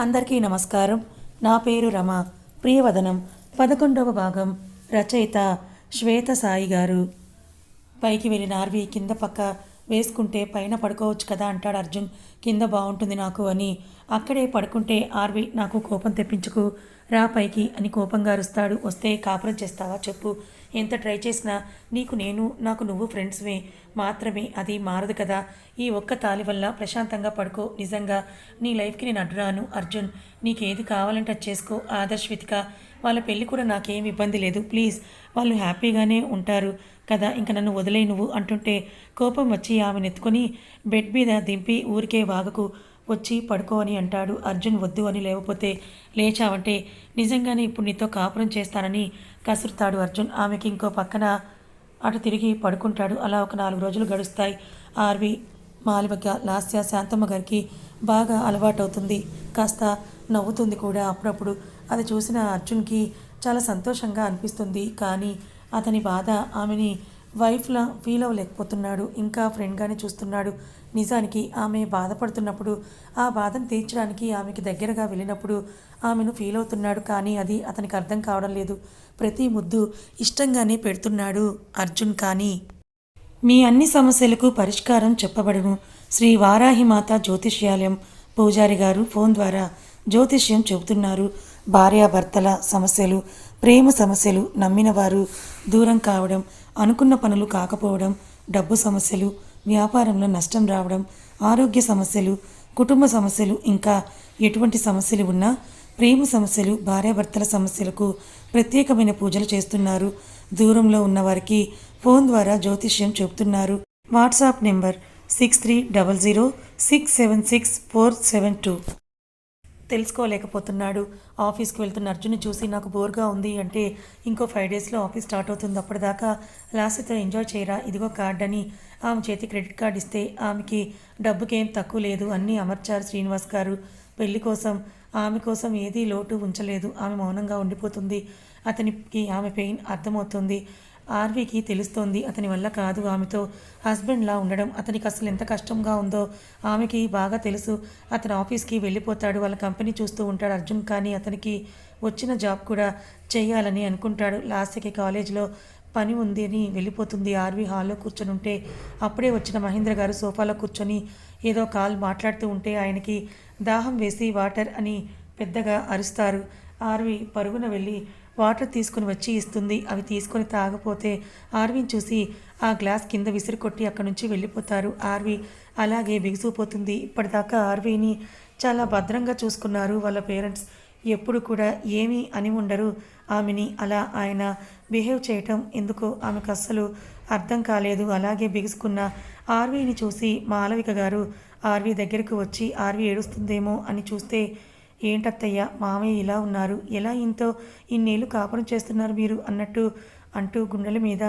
అందరికీ నమస్కారం. నా పేరు రమ. ప్రియవదనం. పదకొండవ భాగం. రచయిత శ్వేత సాయి గారు. పైకి వెళ్ళిన ఆర్వి కింద పక్క వేసుకుంటే పైన పడుకోవచ్చు కదా అంటాడు అర్జున్. కింద బాగుంటుంది నాకు అని. అక్కడే పడుకుంటే ఆర్వి నాకు కోపం తెప్పించుకు రా పైకి అని కోపంగా అరుస్తాడు. వస్తే కాపురం చేస్తావా చెప్పు. ఎంత ట్రై చేసినా నీకు నేను నాకు నువ్వు ఫ్రెండ్స్వే. మాత్రమే అది మారదు కదా. ఈ ఒక్క తాలి వల్ల ప్రశాంతంగా పడుకో. నిజంగా నీ లైఫ్కి నేను అడ్డురాను. అర్జున్ నీకేది కావాలంటే అది చేసుకో. ఆదర్శ్ వితిక వాళ్ళ పెళ్ళి కూడా నాకేం ఇబ్బంది లేదు. ప్లీజ్ వాళ్ళు హ్యాపీగానే ఉంటారు కదా. ఇంక నన్ను వదిలే నువ్వు అంటుంటే కోపం వచ్చి ఆమెను ఎత్తుకొని బెడ్ మీద దింపి ఊరికే వాగకు. వచ్చి పడుకో అని అంటాడు. అర్జున్ వద్దు అని లేకపోతే లేచావంటే నిజంగానే ఇప్పుడు నీతో కాపురం చేస్తానని కసురుతాడు అర్జున్. ఆమెకి ఇంకో పక్కన అటు తిరిగి పడుకుంటాడు. అలా ఒక నాలుగు రోజులు గడుస్తాయి. ఆర్వి మాలివక లాస్య శాంతమ్మ గారికి బాగా అలవాటవుతుంది. కాస్త నవ్వుతుంది కూడా అప్పుడప్పుడు. అది చూసిన అర్జున్కి చాలా సంతోషంగా అనిపిస్తుంది. కానీ అతని బాధ ఆమెని వైఫ్లా ఫీల్ అవ్వలేకపోతున్నాడు. ఇంకా ఫ్రెండ్గానే చూస్తున్నాడు. నిజానికి ఆమె బాధపడుతున్నప్పుడు ఆ బాధను తీర్చడానికి ఆమెకి దగ్గరగా వెళ్ళినప్పుడు ఆమెను ఫీల్ అవుతున్నాడు. కానీ అది అతనికి అర్థం కావడం లేదు. ప్రతి ముద్దు ఇష్టంగానే పెడుతున్నాడు అర్జున్. కానీ మీ అన్ని సమస్యలకు పరిష్కారం చెప్పబడును. శ్రీ వారాహిమాత జ్యోతిష్యాలయం పూజారి గారు ఫోన్ ద్వారా జ్యోతిష్యం చెబుతున్నారు. భార్యాభర్తల సమస్యలు ప్రేమ సమస్యలు నమ్మినవారు దూరం కావడం అనుకున్న పనులు కాకపోవడం డబ్బు సమస్యలు వ్యాపారంలో నష్టం రావడం ఆరోగ్య సమస్యలు కుటుంబ సమస్యలు ఇంకా ఎటువంటి సమస్యలు ఉన్నా ప్రేమ సమస్యలు భార్యాభర్తల సమస్యలకు ప్రత్యేకమైన పూజలు చేస్తున్నారు. దూరంలో ఉన్నవారికి ఫోన్ ద్వారా జ్యోతిష్యం చెబుతున్నారు. WhatsApp number six three double zero six seven six four seven two. తెలుసుకోలేకపోతున్నాడు. ఆఫీస్కి వెళ్తున్న అర్జున్ చూసి నాకు బోర్గా ఉంది అంటే ఇంకో ఫైవ్ డేస్లో ఆఫీస్ స్టార్ట్ అవుతుంది. అప్పటిదాకా లాస్ట్తో ఎంజాయ్ చేయరా? ఇదిగో కార్డ్ అని ఆమె చేతి క్రెడిట్ కార్డ్ ఇస్తే ఆమెకి డబ్బుకేం తక్కువ లేదు అన్నీ అమర్చారు శ్రీనివాస్ గారు. పెళ్ళి కోసం ఆమె కోసం ఏదీ లోటు ఉంచలేదు. ఆమె మౌనంగా ఉండిపోతుంది. అతనికి ఆమె పెయిన్ అర్థమవుతుంది. ఆర్వీకి తెలుస్తోంది. అతని వల్ల కాదు ఆమెతో. హస్బెండ్లా ఉండడం అతనికి అసలు ఎంత కష్టంగా ఉందో ఆమెకి బాగా తెలుసు. అతను ఆఫీస్కి వెళ్ళిపోతాడు. వాళ్ళ కంపెనీ చూస్తూ ఉంటాడు అర్జున్. కానీ అతనికి వచ్చిన జాబ్ కూడా చేయాలని అనుకుంటాడు. లాస్ట్కి కాలేజీలో పని ఉంది అని వెళ్ళిపోతుంది. ఆర్వి హాల్లో కూర్చొని ఉంటే అప్పుడే వచ్చిన మహేంద్ర గారు సోఫాలో కూర్చొని ఏదో కాల్ మాట్లాడుతూ ఉంటే ఆయనకి దాహం వేసి వాటర్ అని పెద్దగా అరుస్తారు. ఆర్వి పరుగున వెళ్ళి వాటర్ తీసుకుని వచ్చి ఇస్తుంది. అవి తీసుకొని తాగపోతే ఆర్విని చూసి ఆ గ్లాస్ కింద విసిరి కొట్టి అక్కడి నుంచి వెళ్ళిపోతారు. ఆర్వి అలాగే బిగుసిపోతుంది ఇప్పటిదాకా ఆర్వీని చాలా భద్రంగా చూసుకున్నారు వాళ్ళ పేరెంట్స్. ఎప్పుడు కూడా ఏమీ అని ఉండరు. ఆమెని అలా ఆయన బిహేవ్ చేయటం ఎందుకో ఆమెకు అస్సలు అర్థం కాలేదు. అలాగే బిగుసుకున్న ఆర్వీని చూసి మాలవిక గారు ఆర్వీ దగ్గరకు వచ్చి ఆర్వీ ఏడుస్తుందేమో అని చూస్తే ఏంటత్తయ్య మామయ్య ఇలా ఉన్నారు. ఎలా ఇంతో ఇన్నేళ్ళు కాపురం చేస్తున్నారు మీరు? అన్నట్టు అంటూ గుండెల మీద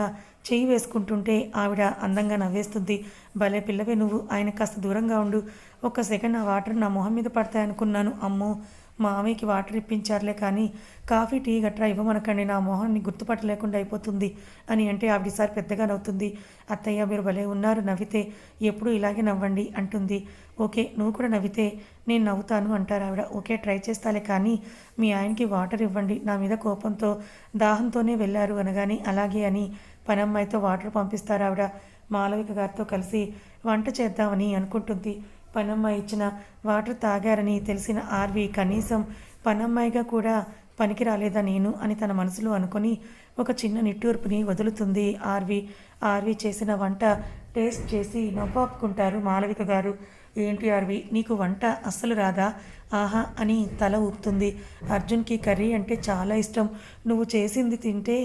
చేయి వేసుకుంటుంటే ఆవిడ అందంగా నవ్వేస్తుంది. భలే పిల్లవే నువ్వు. ఆయన కాస్త దూరంగా ఉండు. ఒక సెకండ్ ఆ వాటర్ నా మొహం మీద పడతాయనుకున్నాను. అమ్మో మామయ్యకి వాటర్ ఇప్పించారులే కానీ కాఫీ టీ గట్రా ఇవ్వమనకండి. నా మొహాన్ని గుర్తుపట్టలేకుండా అయిపోతుంది అని అంటే ఆవిడసారి పెద్దగా నవ్వుతుంది. అత్తయ్య మీరు భలే ఉన్నారు నవ్వితే ఎప్పుడు ఇలాగే నవ్వండి అంటుంది. ఓకే నువ్వు కూడా నవ్వితే నేను నవ్వుతాను అంటారు ఆవిడ. ఓకే ట్రై చేస్తాలే కానీ మీ ఆయనకి వాటర్ ఇవ్వండి. నా మీద కోపంతో దాహంతోనే వెళ్ళారు అనగానే అలాగే అని పనమ్మాయితో వాటర్ పంపిస్తారు ఆవిడ. మాలవిక గారితో కలిసి వంట చేద్దామని అనుకుంటుంది. పనమ్మ ఇచ్చిన వాటర్ తాగారని తెలిసిన ఆర్వి కనీసం పనమ్మాయిగా కూడా పనికి రాలేదా నేను అని తన మనసులో అనుకొని ఒక చిన్న నిట్టూర్పుని వదులుతుంది ఆర్వి. ఆర్వి చేసిన వంట టేస్ట్ చేసి నవ్వాపుకుంటారు మాలవిక గారు. ఏంటి ఆర్వి నీకు వంట అస్సలు రాదా? ఆహా అని తల ఊపుతుంది. అర్జున్కి కర్రీ అంటే చాలా ఇష్టం. నువ్వు చేసింది తింటే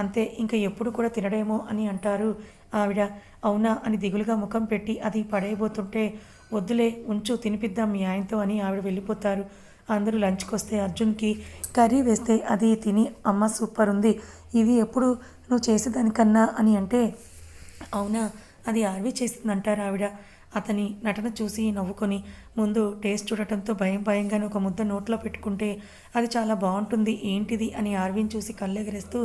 అంతే ఇంకా ఎప్పుడు కూడా తినడేమో అని అంటారు ఆవిడ. అవునా అని దిగులుగా ముఖం పెట్టి అది పడేయబోతుంటే వద్దులే ఉంచు తినిపిద్దాం మీ ఆయనతో అని ఆవిడ వెళ్ళిపోతారు. అందరూ లంచ్కి వస్తే అర్జున్కి కర్రీ వేస్తే అది తిని అమ్మ సూపర్ ఉంది ఇది ఎప్పుడు నువ్వు చేసేదానికన్నా అని అంటే అవునా అది ఆర్వి చేసిందంటారు ఆవిడ. అతని నటన చూసి నవ్వుకొని ముందు టేస్ట్ చూడటంతో భయం భయంగానే ఒక ముద్ద నోట్లో పెట్టుకుంటే అది చాలా బాగుంటుంది ఏంటిది అని ఆర్విని చూసి కళ్ళెగరేస్తూ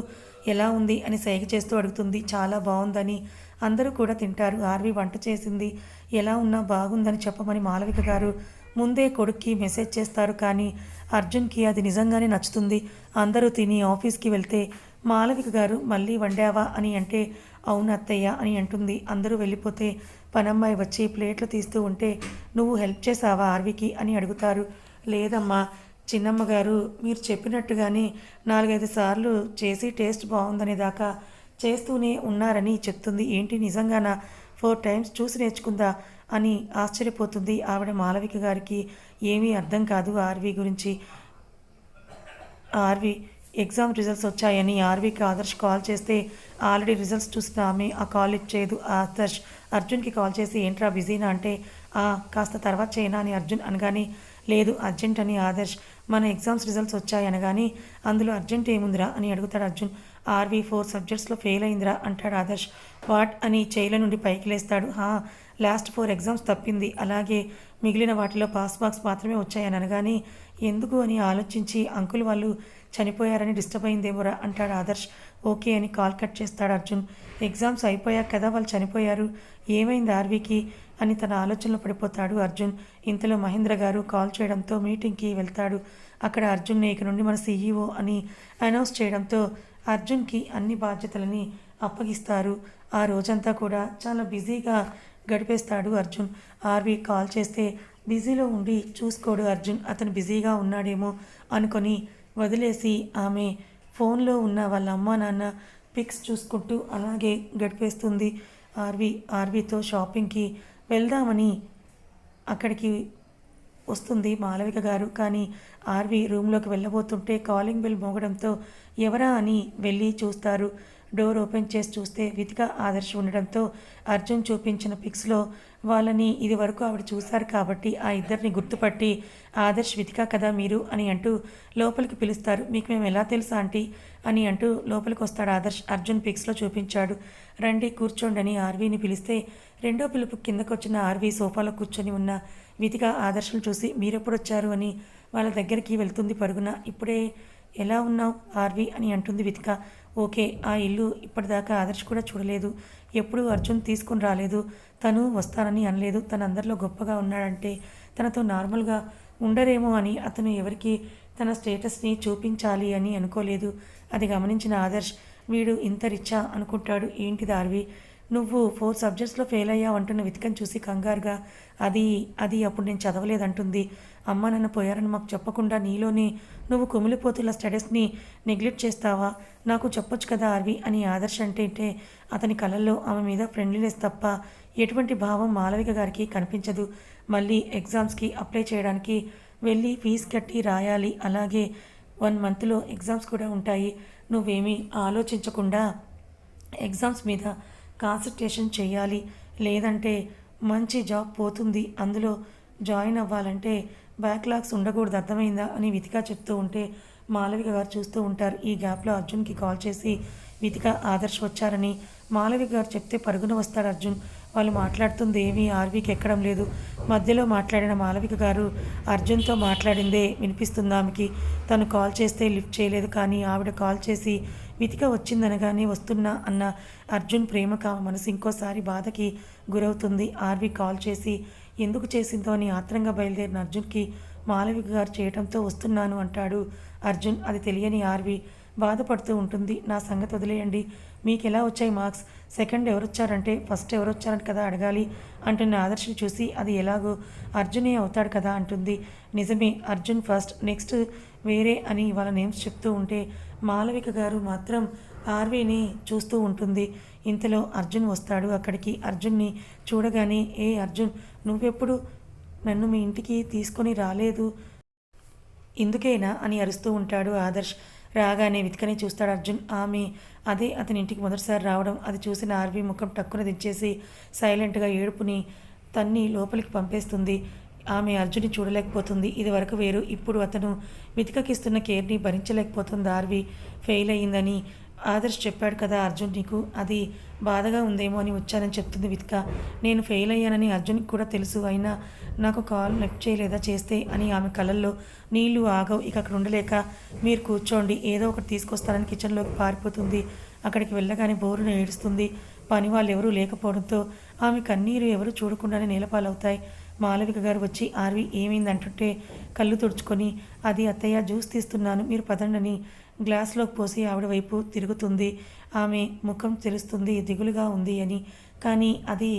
ఎలా ఉంది అని సైగ చేస్తూ అడుగుతుంది చాలా బాగుందని అందరూ కూడా తింటారు. ఆర్వి వంట చేసింది. ఎలా ఉన్నా బాగుందని చెప్పమని మాలవిక గారు ముందే కొడుక్కి మెసేజ్ చేస్తారు. కానీ అర్జున్కి అది నిజంగానే నచ్చుతుంది. అందరూ తిని ఆఫీస్కి వెళ్తే మాలవిక గారు మళ్ళీ వండావా అని అంటే అవును అత్తయ్య అని అంటుంది. అందరూ వెళ్ళిపోతే పనమ్మాయి వచ్చి ప్లేట్లు తీస్తూ ఉంటే నువ్వు హెల్ప్ చేసావా ఆర్వికి అని అడుగుతారు. లేదమ్మా చిన్నమ్మ గారు మీరు చెప్పినట్టుగానే నాలుగైదు సార్లు చేసి టేస్ట్ బాగుందనే దాకా చేస్తూనే ఉన్నారని చెప్తుంది. ఏంటి నిజంగానా? ఫోర్ టైమ్స్ చూసి నేర్చుకుందా? అని ఆశ్చర్యపోతుంది ఆవిడ మాలవిక గారికి. ఏమీ అర్థం కాదు ఆర్వి గురించి. ఆర్వి ఎగ్జామ్ రిజల్ట్స్ వచ్చాయని ఆర్వీకి ఆదర్శ్ కాల్ చేస్తే ఆల్రెడీ రిజల్ట్స్ చూసిన ఆమె ఆ కాల్ ఇచ్చేదు. ఆదర్శ్ అర్జున్కి కాల్ చేసి ఏంట్రా బిజీనా అంటే "ఆ, కాస్త తర్వాత చేయనా అని అర్జున్ అనగానే లేదు అర్జెంట్ అని ఆదర్శ్ మన ఎగ్జామ్స్ రిజల్ట్స్ వచ్చాయి అనగానే అందులో అర్జెంట్ ఏముందిరా అని అడుగుతాడు అర్జున్. ఆర్వీ ఫోర్ సబ్జెక్ట్స్లో ఫెయిల్ అయిందిరా అంటాడు ఆదర్శ్. వాట్? అని చైల నుండి పైకి లేస్తాడు. హా లాస్ట్ ఫోర్ ఎగ్జామ్స్ తప్పింది. అలాగే మిగిలిన వాటిలో పాస్ మార్క్స్ మాత్రమే వచ్చాయని అనగానే ఎందుకు అని ఆలోచించి అంకుల్ వాళ్ళు చనిపోయారని డిస్టర్బ్ అయిందేమోరా అంటాడు ఆదర్శ్. ఓకే అని కాల్ కట్ చేస్తాడు అర్జున్. ఎగ్జామ్స్ అయిపోయాక కదా వాళ్ళు చనిపోయారు? ఏమైంది ఆర్వీకి అని తన ఆలోచనలో పడిపోతాడు అర్జున్. ఇంతలో మహేంద్ర గారు కాల్ చేయడంతో మీటింగ్కి వెళ్తాడు. అక్కడ అర్జున్ ఇక నుండి మన సీఈఓ అని అనౌన్స్ చేయడంతో అర్జున్కి అన్ని బాధ్యతలని అప్పగిస్తారు. ఆ రోజంతా కూడా చాలా బిజీగా గడిపేస్తాడు అర్జున్. ఆర్వి కాల్ చేస్తే బిజీలో ఉండి చూసుకోడు అర్జున్ అతను బిజీగా ఉన్నాడేమో అనుకొని వదిలేసి ఆమె ఫోన్లో ఉన్న వాళ్ళ అమ్మా నాన్న పిక్స్ చూసుకుంటూ అలాగే గడిపేస్తుంది. ఆర్వి ఆర్వితో షాపింగ్కి వెళ్దామని అక్కడికి వస్తుంది మాలవిక గారు. కానీ ఆర్వి రూమ్లోకి వెళ్ళబోతుంటే కాలింగ్ బెల్ మోగడంతో ఎవరా అని వెళ్ళి చూస్తారు. డోర్ ఓపెన్ చేసి చూస్తే వితిక ఆదర్శ్ ఉండడంతో అర్జున్ చూపించిన పిక్స్లో వాళ్ళని ఇది వరకు ఆవిడ చూశారు కాబట్టి ఆ ఇద్దరిని గుర్తుపట్టి ఆదర్శ్ వితిక కదా మీరు అని అంటూ లోపలికి పిలుస్తారు. మీకు మేము ఎలా తెలుసా ఆంటీ అని అంటూ లోపలికి వస్తాడు ఆదర్శ్. అర్జున్ పిక్స్లో చూపించాడు. రండి కూర్చోండి అని ఆర్వీని పిలిస్తే రెండో పిలుపు కిందకొచ్చిన ఆర్వీ సోఫాలో కూర్చొని ఉన్న వితిగా ఆదర్శలు చూసి మీరెప్పుడొచ్చారు అని వాళ్ళ దగ్గరికి వెళ్తుంది పరుగున. ఇప్పుడే ఎలా ఉన్నావు ఆర్వి? అని అంటుంది వితిక ఓకే ఆ ఇల్లు ఇప్పటిదాకా ఆదర్శ్ కూడా చూడలేదు. ఎప్పుడు అర్జున్ తీసుకుని రాలేదు. తను వస్తానని అనలేదు. తన అందరిలో గొప్పగా ఉన్నాడంటే తనతో నార్మల్గా ఉండరేమో అని అతను ఎవరికి తన స్టేటస్ని చూపించాలి అని అనుకోలేదు. అది గమనించిన ఆదర్శ్ వీడు ఇంత రిచ్చా? అనుకుంటాడు. ఏంటిది ఆర్వి? నువ్వు ఫోర్ సబ్జెక్ట్స్లో ఫెయిల్ అయ్యావు అంటున్న వితికని చూసి కంగారుగా అది అది అప్పుడు నేను చదవలేదంటుంది. అమ్మ నన్ను పోయారని మాకు చెప్పకుండా నీలోనే నువ్వు కుమిలిపోతున్న స్టడీస్ని నెగ్లెక్ట్ చేస్తావా? నాకు చెప్పొచ్చు కదా ఆర్వి అని ఆదర్శ అంటే అతని కళల్లో ఆమె మీద ఫ్రెండ్లీనెస్ తప్ప ఎటువంటి భావం మాలవిక గారికి కనిపించదు. మళ్ళీ ఎగ్జామ్స్కి అప్లై చేయడానికి వెళ్ళి ఫీజు కట్టి రాయాలి. అలాగే వన్ మంత్లో ఎగ్జామ్స్ కూడా ఉంటాయి. నువ్వేమీ ఆలోచించకుండా ఎగ్జామ్స్ మీద కాన్సన్ట్రేషన్ చేయాలి. లేదంటే మంచి జాబ్ పోతుంది. అందులో జాయిన్ అవ్వాలంటే బ్యాక్లాగ్స్ ఉండకూడదు. అర్థమైందా? అని వితిక చెప్తూ ఉంటే మాలవిక గారు చూస్తూ ఉంటారు. ఈ గ్యాప్లో అర్జున్కి కాల్ చేసి వితిక ఆదర్శ్ వచ్చారని మాలవిక గారు చెప్తే పరుగున వస్తాడు అర్జున్. వాళ్ళు మాట్లాడుతుంది ఏమీ ఆర్వీకి ఎక్కడం లేదు. మధ్యలో మాట్లాడిన మాలవిక గారు అర్జున్తో మాట్లాడిందే వినిపిస్తుంది ఆమెకి. తను కాల్ చేస్తే లిఫ్ట్ చేయలేదు కానీ ఆవిడ కాల్ చేసి వితిక వచ్చిందనగానే వస్తున్నా అన్న అర్జున్ ప్రేమకు ఆమె మనసు ఇంకోసారి బాధకి గురవుతుంది. ఆర్వి కాల్ చేసి ఎందుకు చేసిందో అని ఆత్రంగా బయలుదేరిన అర్జున్కి మాలవిక గారు చేయటంతో వస్తున్నాను అంటాడు అర్జున్. అది తెలియని ఆర్వి బాధపడుతూ ఉంటుంది. నా సంగతి వదిలేయండి. మీకు ఎలా వచ్చాయి మార్క్స్? సెకండ్ ఎవరు వచ్చారంటే ఫస్ట్ ఎవరు వచ్చారని కదా అడగాలి అంటున్న ఆదర్శని చూసి అది ఎలాగో అర్జునే అవుతాడు కదా అంటుంది. నిజమే అర్జున్ ఫస్ట్ నెక్స్ట్ వేరే అని వాళ్ళ నేమ్స్ చెప్తూ ఉంటే మాలవిక గారు మాత్రం ఆర్వీని చూస్తూ ఉంటుంది. ఇంతలో అర్జున్ వస్తాడు అక్కడికి. అర్జున్ని చూడగానే ఏ అర్జున్ నువ్వెప్పుడు నన్ను మీ ఇంటికి తీసుకొని రాలేదు? ఇందుకేనా అని అరుస్తూ ఉంటాడు ఆదర్శ్. రాగానే వెతికని చూస్తాడు అర్జున్. ఆమె అదే అతని ఇంటికి మొదటిసారి రావడం. అది చూసిన ఆర్వి ముఖం టక్కున దించేసి సైలెంట్గా ఏడుపుని తన్ని లోపలికి పంపేస్తుంది. ఆమె అర్జున్ని చూడలేకపోతుంది. ఇది వరకు వేరు. ఇప్పుడు అతను వెతికకిస్తున్న కేర్ని భరించలేకపోతుంది ఆర్వి. ఫెయిల్ అయ్యిందని ఆదర్శ్ చెప్పాడు కదా అర్జున్ నీకు అది బాధగా ఉందేమో అని వచ్చానని చెప్తుంది వితిక. నేను ఫెయిల్ అయ్యానని అర్జున్కి కూడా తెలుసు అయినా నాకు కాల్ లిఫ్ట్ చేయలేదా చేస్తే అని ఆమె కళ్ళల్లో నీళ్ళు ఆగవు. ఇక అక్కడ ఉండలేక మీరు కూర్చోండి ఏదో ఒకటి తీసుకొస్తానని కిచెన్లోకి పారిపోతుంది. అక్కడికి వెళ్ళగానే బోరును ఏడుస్తుంది. పని వాళ్ళు ఎవరూ లేకపోవడంతో ఆమె కన్నీరు ఎవరు చూడకుండానే నేలపాలవుతాయి. మాలవిక గారు వచ్చి ఆర్వి ఏమైంది అంటుంటే కళ్ళు తుడుచుకొని అది అత్తయ్య జ్యూస్ తీస్తున్నాను మీరు పదండని గ్లాస్లోకి పోసి ఆవిడ వైపు తిరుగుతుంది. ఆమె ముఖం తెలుస్తుంది దిగులుగా ఉంది అని. కానీ అది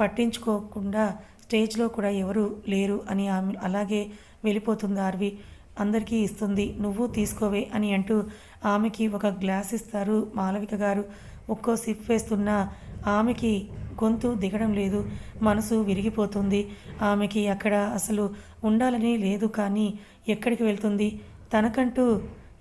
పట్టించుకోకుండా స్టేజ్లో కూడా ఎవరు లేరు అని ఆమె అలాగే వెళ్ళిపోతుంది ఆర్వి. అందరికీ ఇస్తుంది నువ్వు తీసుకోవే అని అంటూ ఆమెకి ఒక గ్లాస్ ఇస్తారు మాలవిక గారు. ఒక్కో సిప్ వేస్తున్న ఆమెకి గొంతు దిగడం లేదు మనసు విరిగిపోతుంది. ఆమెకి అక్కడ అసలు ఉండాలని లేదు కానీ ఎక్కడికి వెళ్తుంది? తనకంటూ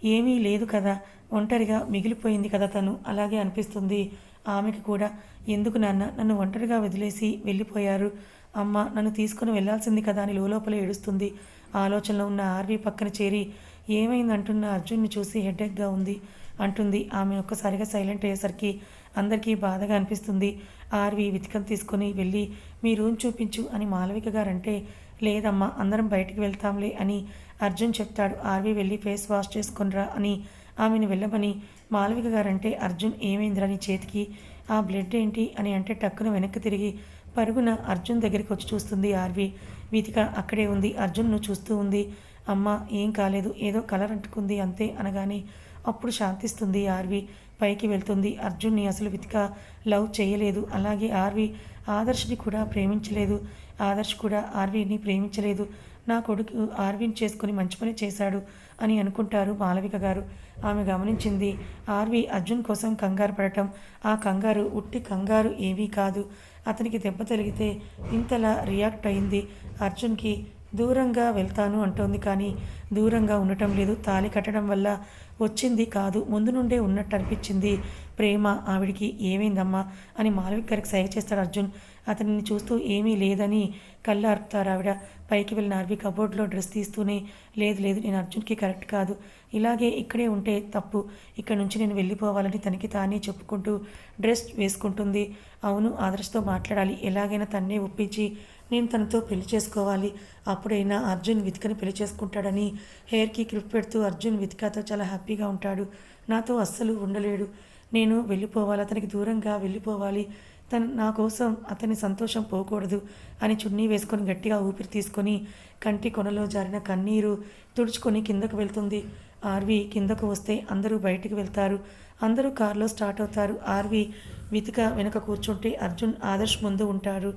ఏమీ లేదు కదా. ఒంటరిగా మిగిలిపోయింది కదా తను. అలాగే అనిపిస్తుంది. ఆమెకి కూడా. ఎందుకు నాన్న? నన్ను ఒంటరిగా వదిలేసి వెళ్ళిపోయారు. అమ్మ నన్ను తీసుకుని వెళ్ళాల్సింది కదా అని లోపల ఏడుస్తుంది. ఆలోచనలో ఉన్న ఆర్వి పక్కన చేరి ఏమైందంటున్న అర్జున్ని చూసి హెడేక్గా ఉంది. అంటుంది. ఆమె ఒక్కసారిగా సైలెంట్ అయ్యేసరికి అందరికీ బాధగా అనిపిస్తుంది. ఆర్వి వితికం తీసుకొని వెళ్ళి మీ రూమ్ చూపించు అని మాలవిక గారంటే లేదమ్మా అందరం బయటికి వెళ్తాంలే అని అర్జున్ చెప్తాడు. ఆర్వి వెళ్ళి ఫేస్ వాష్ చేసుకునిరా అని ఆమెను వెళ్ళమని మాలవిక గారంటే అర్జున్ ఏమైందిరని చేతికి? ఆ బ్లడ్ ఏంటి? అని అంటే టక్కున వెనక్కి తిరిగి పరుగున అర్జున్ దగ్గరికి వచ్చి చూస్తుంది ఆర్వి. వీతిక అక్కడే ఉంది అర్జున్ను చూస్తూ ఉంది. అమ్మ ఏం కాలేదు ఏదో కలర్ అంటుకుంది అంతే అనగానే అప్పుడు శాంతిస్తుంది ఆర్వి. పైకి వెళ్తుంది. అర్జున్ని అసలు వితిక లవ్ చేయలేదు. అలాగే ఆర్వి ఆదర్శ్ని కూడా ప్రేమించలేదు. ఆదర్శ్ కూడా ఆర్వీని ప్రేమించలేదు. నా కొడుకు ఆర్వీని చేసుకుని మంచి పని చేశాడు అని అనుకుంటారు మాలవిక గారు. ఆమె గమనించింది ఆర్వి అర్జున్ కోసం కంగారు పడటం. ఆ కంగారు ఉట్టి కంగారు ఏవీ కాదు. అతనికి దెబ్బ తగిలితే ఇంతలా రియాక్ట్ అయింది. అర్జున్కి దూరంగా వెళ్తాను అంటోంది కానీ దూరంగా ఉండటం లేదు. తాళి కట్టడం వల్ల వచ్చింది కాదు ముందు నుండే ఉన్నట్టు అనిపించింది. ప్రేమ ఆవిడికి ఏమైందమ్మా అని మాలవిక్ గారికి సైగ చేస్తాడు అర్జున్. అతనిని చూస్తూ ఏమీ లేదని కళ్ళు అర్పుతారు ఆవిడ. పైకి వెళ్ళిన ఆర్వి కబోర్డ్లో డ్రెస్ తీస్తూనే లేదు లేదు నేను అర్జున్కి కరెక్ట్ కాదు. ఇలాగే ఇక్కడే ఉంటే తప్పు. ఇక్కడ నుంచి నేను వెళ్ళిపోవాలని తనకి తానే చెప్పుకుంటూ డ్రెస్ వేసుకుంటుంది. అవును ఆదర్శతో మాట్లాడాలి. ఎలాగైనా తన్నే ఒప్పించి నేను తనతో పెళ్ళి చేసుకోవాలి. అప్పుడైనా అర్జున్ వితికని పెళ్ళి చేసుకుంటాడని హెయిర్కి క్లిప్ పెడుతూ అర్జున్ వితికాతో చాలా హ్యాపీగా ఉంటాడు. నాతో అస్సలు ఉండలేడు. నేను వెళ్ళిపోవాలి. అతనికి దూరంగా వెళ్ళిపోవాలి. తను నా కోసం అతని సంతోషం పోకూడదు అని చున్నీ వేసుకొని గట్టిగా ఊపిరి తీసుకొని కంటి కొనలో జారిన కన్నీరు తుడుచుకొని కిందకు వెళ్తుంది. ఆర్వి కిందకు వస్తే అందరూ బయటికి వెళ్తారు. అందరూ కారులో స్టార్ట్ అవుతారు. ఆర్వి వితిక వెనుక కూర్చుంటే అర్జున్ ఆదర్శ్ ముందు ఉంటారు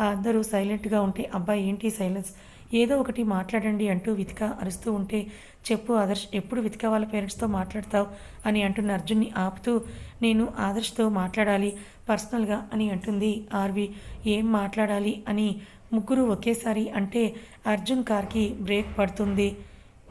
అందరూ సైలెంట్గా ఉంటే అబ్బాయి ఏంటి సైలెన్స్? ఏదో ఒకటి మాట్లాడండి అంటూ వితిక అరుస్తూ ఉంటే చెప్పు ఆదర్శ్ ఎప్పుడు వితిక వాళ్ళ పేరెంట్స్తో మాట్లాడతావు? అని అంటున్న అర్జున్ని ఆపుతూ నేను ఆదర్శ్తో మాట్లాడాలి పర్సనల్గా అని అంటుంది ఆర్వి. ఏం మాట్లాడాలి? అని ముగ్గురు ఒకేసారి అంటే అర్జున్ కార్కి బ్రేక్ పడుతుంది.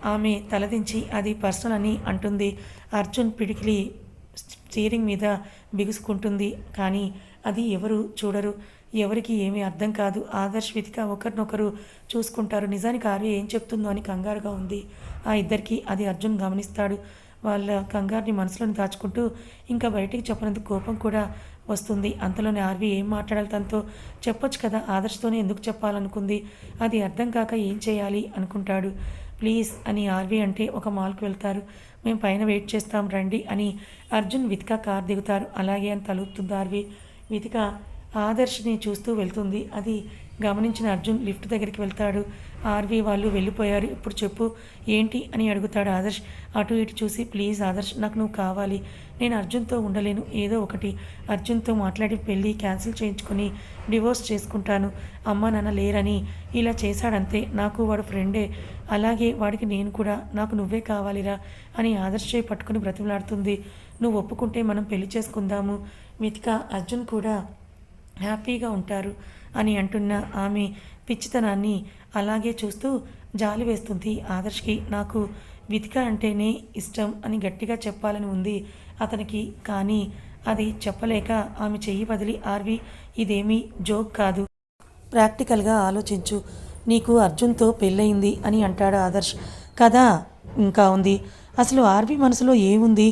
ఆమె తలదించి అది పర్సనల్ అని అంటుంది. అర్జున్ పిడికిలి స్టీరింగ్ మీద బిగుసుకుంటుంది. కానీ అది ఎవరు చూడరు. ఎవరికి ఏమీ అర్థం కాదు. ఆదర్శ్ వితిక ఒకరినొకరు చూసుకుంటారు. నిజానికి ఆర్య ఏం చెప్తుందో అని కంగారుగా ఉంది. ఆ ఇద్దరికి అది అర్జున్ గమనిస్తాడు. వాళ్ళ కంగారుని మనసులోని దాచుకుంటూ ఇంకా బయటికి చెప్పనందుకు కోపం కూడా వస్తుంది. అంతలోనే ఆర్వి ఏం మాట్లాడాలి తనతో? చెప్పొచ్చు కదా ఆదర్శతోనే ఎందుకు చెప్పాలనుకుంది? అది అర్థం కాక ఏం చేయాలి అనుకుంటాడు. ప్లీజ్ అని ఆర్వి అంటే ఒక మాల్కి వెళ్తారు. మేము పైన వెయిట్ చేస్తాం రండి అని అర్జున్ వితిక కార్ దిగుతారు. అలాగే అని తలుపుతుంది ఆర్వి. వితిక ఆదర్శ్ని చూస్తూ వెళ్తుంది. అది గమనించిన అర్జున్ లిఫ్ట్ దగ్గరికి వెళ్తాడు. ఆర్వి వాళ్ళు వెళ్ళిపోయారు. ఇప్పుడు చెప్పు ఏంటి? అని అడుగుతాడు ఆదర్శ్. అటు ఇటు చూసి ప్లీజ్ ఆదర్శ్ నాకు నువ్వు కావాలి. నేను అర్జున్తో ఉండలేను. ఏదో ఒకటి. అర్జున్తో మాట్లాడి పెళ్ళి క్యాన్సిల్ చేయించుకొని డివోర్స్ చేసుకుంటాను. అమ్మ నాన్న లేరని ఇలా చేశాడంతే. నాకు వాడు ఫ్రెండే. అలాగే వాడికి నేను కూడా. నాకు నువ్వే కావాలిరా అని ఆదర్శ్ చేయి పట్టుకుని బ్రతిమలాడుతుంది. నువ్వు ఒప్పుకుంటే మనం పెళ్ళి చేసుకుందాము. మితిక అర్జున్ కూడా హ్యాపీగా ఉంటారు అని అంటున్న ఆమె పిచ్చితనాన్ని అలాగే చూస్తూ జాలి వేస్తుంది ఆదర్శ్కి. నాకు వితిక అంటేనే ఇష్టం అని గట్టిగా చెప్పాలని ఉంది అతనికి కానీ అది చెప్పలేక ఆమె చెయ్యి వదిలి ఆర్వి ఇదేమీ జోక్ కాదు. ప్రాక్టికల్గా ఆలోచించు. నీకు అర్జున్తో పెళ్ళయింది అని అంటాడు ఆదర్శ్. కదా ఇంకా ఉంది. అసలు ఆర్వి మనసులో ఏముంది?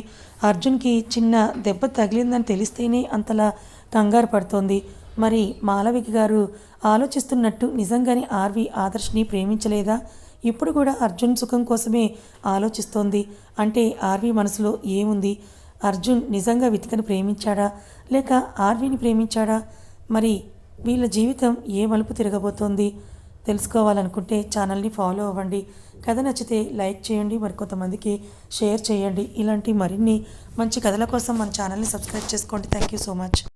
అర్జున్కి చిన్న దెబ్బ తగిలిందని తెలిస్తేనే అంతలా కంగారు పడుతోంది. మరి మాలవిక గారు ఆలోచిస్తున్నట్టు నిజంగానే ఆర్వి ఆదర్శ్ని ప్రేమించలేదా? ఇప్పుడు కూడా అర్జున్ సుఖం కోసమే ఆలోచిస్తోంది. అంటే ఆర్వి మనసులో ఏముంది? అర్జున్ నిజంగా వితికను ప్రేమించాడా? లేక ఆర్విని ప్రేమించాడా? మరి వీళ్ళ జీవితం ఏ మలుపు తిరగబోతోంది? తెలుసుకోవాలనుకుంటే ఛానల్ని ఫాలో అవ్వండి. కథ నచ్చితే లైక్ చేయండి. మరి కొంతమందికి షేర్ చేయండి. ఇలాంటి మరిన్ని మంచి కథల కోసం మన ఛానల్ని సబ్స్క్రైబ్ చేసుకోండి. Thank you so much.